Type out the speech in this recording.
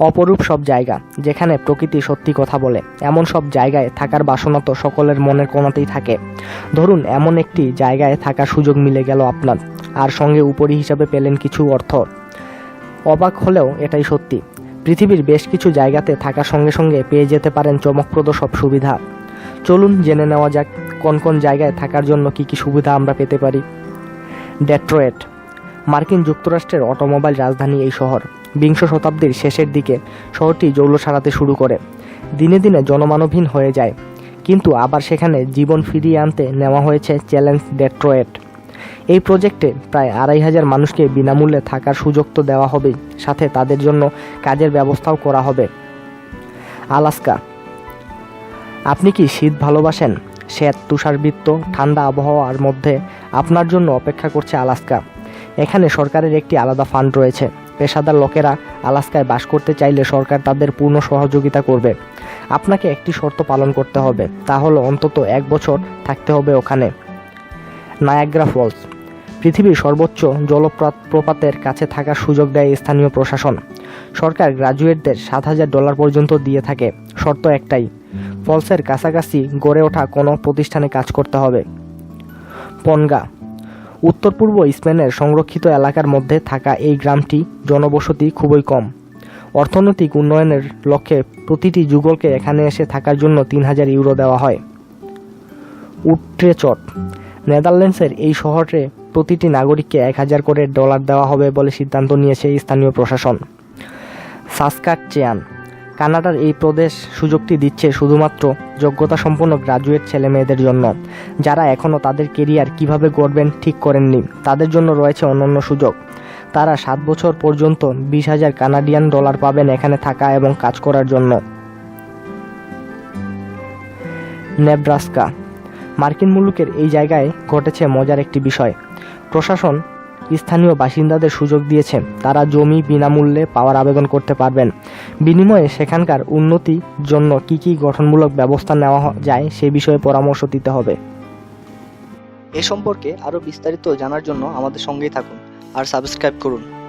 অপরূপ সব জায়গা, যেখানে প্রকৃতি সত্যি কথা বলে। এমন সব জায়গায় থাকার বাসনা তো সকলের মনের কোণাতেই থাকে। ধরুন, এমন একটি জায়গায় থাকার সুযোগ মিলে গেল আপনার, আর সঙ্গে উপরি হিসাবে পেলেন কিছু অর্থ। অবাক হলেও এটাই সত্যি। পৃথিবীর বেশ কিছু জায়গাতে থাকার সঙ্গে সঙ্গে পেয়ে যেতে পারেন চমকপ্রদ সব সুবিধা। চলুন জেনে নেওয়া যাক, কোন কোন জায়গায় থাকার জন্য কি কি সুবিধা আমরা পেতে পারি। ডেট্রয়েট। মার্কিন যুক্তরাষ্ট্রের অটোমোবাইল রাজধানী এই শহর। বিংশ শতাব্দীর শেষের দিকে শহরটি জৌল সারাতে শুরু করে। দিনে দিনে জনমানবহীন হয়ে যায়। কিন্তু আবার সেখানে জীবন ফিরিয়ে আনতে নেওয়া হয়েছে চ্যালেঞ্জ ডেট্রয়েট। এই প্রজেক্টে প্রায় আড়াই হাজার মানুষকে বিনামূল্যে থাকার সুযোগ তো দেওয়া হবেই, সাথে তাদের জন্য কাজের ব্যবস্থাও করা হবে। আলাস্কা। আপনি কি শীত ভালোবাসেন? শ্বেত তুষারবৃত্ত, ঠান্ডা আবহাওয়ার মধ্যে আপনার জন্য অপেক্ষা করছে আলাস্কা। এখানে সরকারের একটি আলাদা ফান্ড রয়েছে। পেশাদার লোকেরা আলাস্কায় বাস করতে চাইলে সরকার তাদের পূর্ণ সহযোগিতা করবে। আপনাকে একটি শর্ত পালন করতে হবে, তা হলো অন্তত এক বছর থাকতে হবে ওখানে। নায়াগ্রা ফলস পৃথিবীর সর্বোচ্চ জলপ্রপাতের কাছে থাকার সুযোগ দেয় স্থানীয় প্রশাসন। সরকার গ্রাজুয়েটদের সাত হাজার ডলার পর্যন্ত দিয়ে থাকে, শর্ত একটাই ফলসের কাছাকাছি গড়ে ওঠা কোনো প্রতিষ্ঠানে কাজ করতে হবে। পনগা উত্তর পূর্ব স্পেনের সংরক্ষিত এলাকার মধ্যে থাকা এই গ্রামটি জনবসতি খুবই কম। অর্থনৈতিক উন্নয়নের লক্ষ্যে প্রতিটি যুগলকে এখানে এসে থাকার জন্য তিন হাজার ইউরো দেওয়া হয়। উট্রেচট, নেদারল্যান্ডসের এই শহরে প্রতিটি নাগরিককে এক হাজার করে ডলার দেওয়া হবে বলে সিদ্ধান্ত নিয়েছে স্থানীয় প্রশাসন। সাসকাট চেয়ান কানাডার এই প্রদেশ সুযোগটি দিচ্ছে শুধুমাত্র যোগ্যতা সম্পন্ন গ্রাজুয়েট ছেলে মেয়েদের জন্য। যারা এখনও তাদের কেরিয়ার কীভাবে গড়বেন ঠিক করেননি, তাদের জন্য রয়েছে অন্যান্য সুযোগ। তারা সাত বছর পর্যন্ত বিশ হাজার কানাডিয়ান ডলার পাবেন এখানে থাকা এবং কাজ করার জন্য। নেব্রাস্কা। মার্কিন মুলুকের এই জায়গায় ঘটেছে মজার একটি বিষয়। প্রশাসন স্থানীয় বাসিন্দাদের সুযোগ দিয়েছে। তারা জমি বিনামূল্যে পাওয়ার আবেদন করতে পারবেন। বিনিময়ে সেখানকার উন্নতি জন্য কি কি গঠনমূলক ব্যবস্থা নেওয়া যায় সে বিষয়ে পরামর্শ দিতে হবে। এ সম্পর্কে আরও বিস্তারিত জানার জন্য আমাদের সঙ্গেই থাকুন আর সাবস্ক্রাইব করুন।